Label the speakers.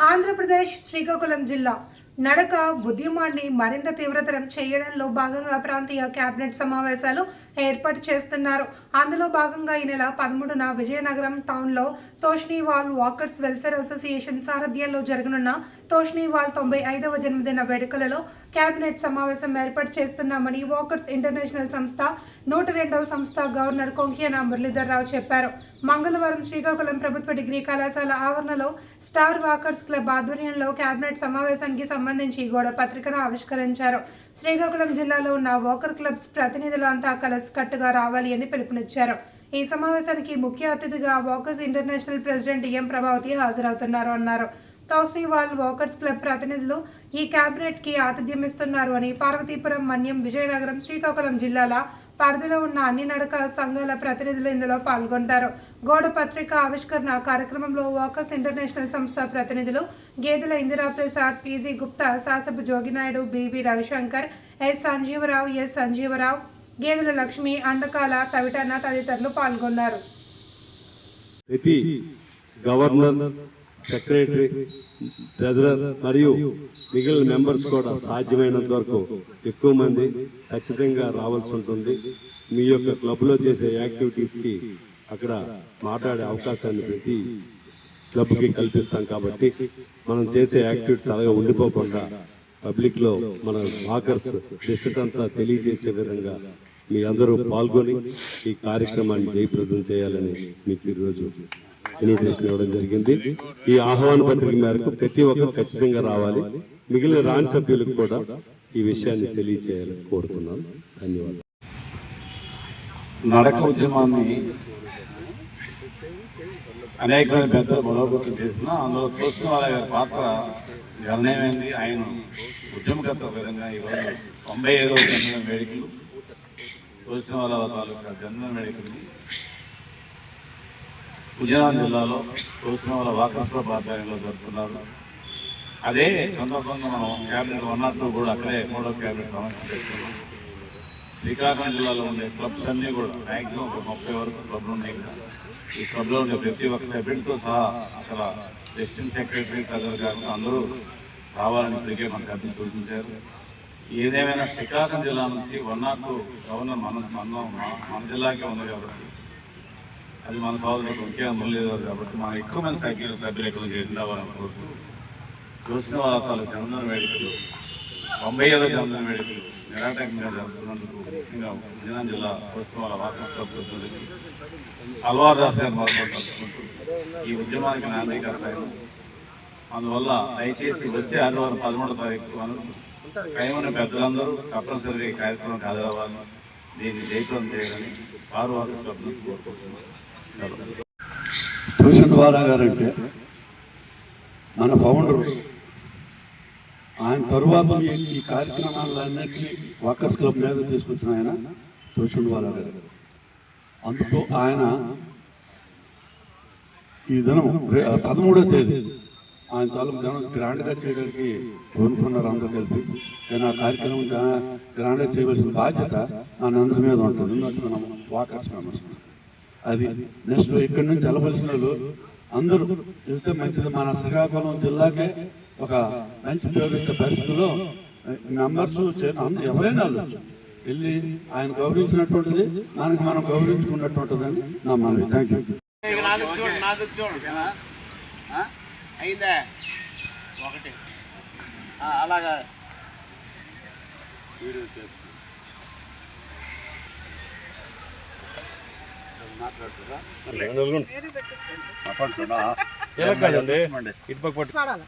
Speaker 1: ఆంధ్రప్రదేశ్ శ్రీకాకుళం జిల్లా నడక ఉద్యమాన్ని మరింత తీవ్రతరం చేయడంలో భాగంగా ప్రాంతీయ కేబినెట్ సమావేశాలు ఏర్పాటు చేస్తున్నారు. అందులో భాగంగా ఈ నెల పదమూడున విజయనగరం టౌన్లో తోష్నీవాల్ వాకర్స్ వెల్ఫేర్ అసోసియేషన్ సారథ్యంలో జరగనున్న తోష్నీవాల్ తొంభై ఐదవ జన్మదిన వేడుకలలో కేబినెట్ సమావేశం ఏర్పాటు చేస్తున్నామని వాకర్స్ ఇంటర్నేషనల్ సంస్థ నూట రెండవ సంస్థ గవర్నర్ కొంకియన మురళీధర్రావు చెప్పారు. మంగళవారం శ్రీకాకుళం ప్రభుత్వ డిగ్రీ కళాశాల ఆవరణలో స్టార్ వాకర్స్ క్లబ్ ఆధ్వర్యంలో కేబినెట్ సమావేశానికి సంబంధించి గోడ పత్రికను ఆవిష్కరించారు. శ్రీకాకుళం జిల్లాలో ఉన్న వాకర్ క్లబ్స్ ప్రతినిధులు అంతా కలిసికట్టుగా రావాలి అని పిలుపునిచ్చారు. ఈ సమావేశానికి ముఖ్య అతిథిగా walkers international president M Prabhavathi హాజరవుతున్నారు అన్నారు. తౌస్నీవాల్ వాకర్స్ క్లబ్ ప్రతినిధులు ఈ క్యాబినెట్కి కి ఆతిథ్యం ఇస్తున్నారు అని పార్వతీపురం మన్యం విజయనగరం శ్రీకాకుళం జిల్లాల పరిధిలో ఉన్న అన్ని నడక సంఘాల ప్రతినిధులు ఇందులో పాల్గొంటారు. గోడ పత్రిక ఆవిష్కరణ కార్యక్రమంలో వాకస్ ఇంటర్నేషనల్ సంస్థ ప్రతినిధులు Gedela Indira Prasad PG Gupta Sasapu Joginaidu BV Ravishankar S. Sanjeevarao S. Sanjeevarao Gedela Lakshmi అండకాల Tavitanna తదితరులు పాల్గొన్నారు.
Speaker 2: గవర్నర్ సెక్రటరీ ట్రెజరర్ మరియు మిగిలిన మెంబర్స్ కూడా సాధ్యమైనంత వరకు ఎక్కువ మంది ఖచ్చితంగా రావాల్సి ఉంటుంది. మీ యొక్క క్లబ్లో చేసే యాక్టివిటీస్కి అక్కడ మాట్లాడే అవకాశాన్ని ప్రతి క్లబ్కి కల్పిస్తాం కాబట్టి మనం చేసే యాక్టివిటీస్ అలాగే ఉండిపోకుండా పబ్లిక్లో మన వాకర్స్ డిస్ట్రిక్ట్ అంతా తెలియజేసే విధంగా మీ అందరూ పాల్గొని ఈ కార్యక్రమాన్ని జయప్రదం చేయాలని మీకు ఈరోజు ఇన్విటేషన్ ఇవ్వడం జరిగింది. ఈ ఆహ్వాన పత్రిక మేరకు ప్రతి ఒక్కరు ఖచ్చితంగా రావాలి. మిగిలిన రాణి సభ్యులకు కూడా ఈ విషయాన్ని తెలియజేయాలని కోరుతున్నాను ధన్యవాదాలు.
Speaker 3: నడక ఉద్యమాన్ని అనేకమైన పెద్దలు బలోపేతం చేసిన అందులో తోసిన గారి పాత్ర గణనీయమైంది. ఆయన ఉద్యమకర్త విధంగా ఈరోజు తొంభై ఐదవ జన్మదిన వేడుకలు తోసిన వాళ్ళ తాలూకా జన్మదిన వేడుకలు విజయనగరం జిల్లాలో తోసిన వాళ్ళ ఆధ్వర్యంలో జరుపుతున్నారు అదే సందర్భంగా మనం క్యాబినెట్ వన్ నాట్ టూ కూడా అక్కడే మూడో క్యాబినెట్ సమస్య పెట్టుకున్నాం. శ్రీకాకుళం జిల్లాలో ఉండే క్లబ్స్ అన్నీ కూడా మ్యాక్సిమం ఒక ముప్పై వరకు క్లబ్లు ఉన్నాయి ఈ క్లబ్లో ఉండే ప్రతి ఒక్క సభ్యుడితో సహా అక్కడ ప్రెసిడెంట్ సెక్రటరీ ప్రజలు కాకుండా అందరూ రావాలని ఇప్పటికే మనకు అర్థం సూచించారు ఏదేమైనా శ్రీకాకుళం జిల్లా నుంచి వన్ నాట్ టూ గవర్నర్ మన మన- మన జిల్లాకే ఉంది కాబట్టి అది మన సోదరులకు ముఖ్యంగా మురళీధర్ కాబట్టి మనం ఎక్కువ మంది సభ్యులు సభ్యులకు ఎక్కువ చేసి కోరుతూ చూసిన వాళ్ళ జన్మదిన వేడుకలు తొంభై ఐదో జన్మదిన వేడుకలు నిరాటకంగా జరుపుతున్నందుకు ముఖ్యంగా విజయనగరం జిల్లా చూసిన వాళ్ళ వాకర్స్ క్లబ్ ప్రతినిధులకి అల్వార్ దాస్ గారు మొదలుపెట్టుకుంటూ ఈ ఉద్యమానికి నాందీకరణ అందువల్ల దయచేసి వచ్చే ఆదివారం పదమూడో తారీఖు కైమని పెద్దలందరూ తప్పనిసరిగా ఈ కార్యక్రమానికి హాజరవ్వాలని దీన్ని జయప్రదం చేయాలని వారు వారు కోరుకుంటున్నారు. నుంచి కోరుకుంటున్నాను
Speaker 4: గారు అంటే గారంటే మన ఫౌండర్ ఆయన తరువాత ఈ- కార్యక్రమాలన్నింటినీ వర్కర్స్ క్లబ్ మీద తీసుకొచ్చిన ఆయన ట్యూషన్ వాళ్ళ గారు. అందుకు ఆయన ఈ దినం పదమూడో తేదీ ఆయన తాలూకు దినం గ్రాండ్గా చేయడానికి కోరుకున్నారు అందరూ కలిపి. కానీ ఆ కార్యక్రమం గ్రాండ్గా చేయవలసిన బాధ్యత మనందరి మీద ఉంటుంది. ఎందుకంటే మనం వాకర్స్ మెంబర్స్. అది నెక్స్ట్ ఇక్కడి నుంచి వెళ్ళవలసిన వాళ్ళు అందరూ వెళ్తే మంచిది. మన శ్రీకాకుళం జిల్లాకే ఒక మంచి వచ్చే పరిస్థితిలో మెంబర్స్ ఎవరైనా వెళ్ళి ఆయన గౌరవించినటువంటిది మనకి మనం గౌరవించుకున్నటువంటిదని నా మనవి. Thank you?
Speaker 5: అయిందా ఒకటి. ఆ, అలాగా
Speaker 2: ఎలా కాదండి
Speaker 6: పాడాలి?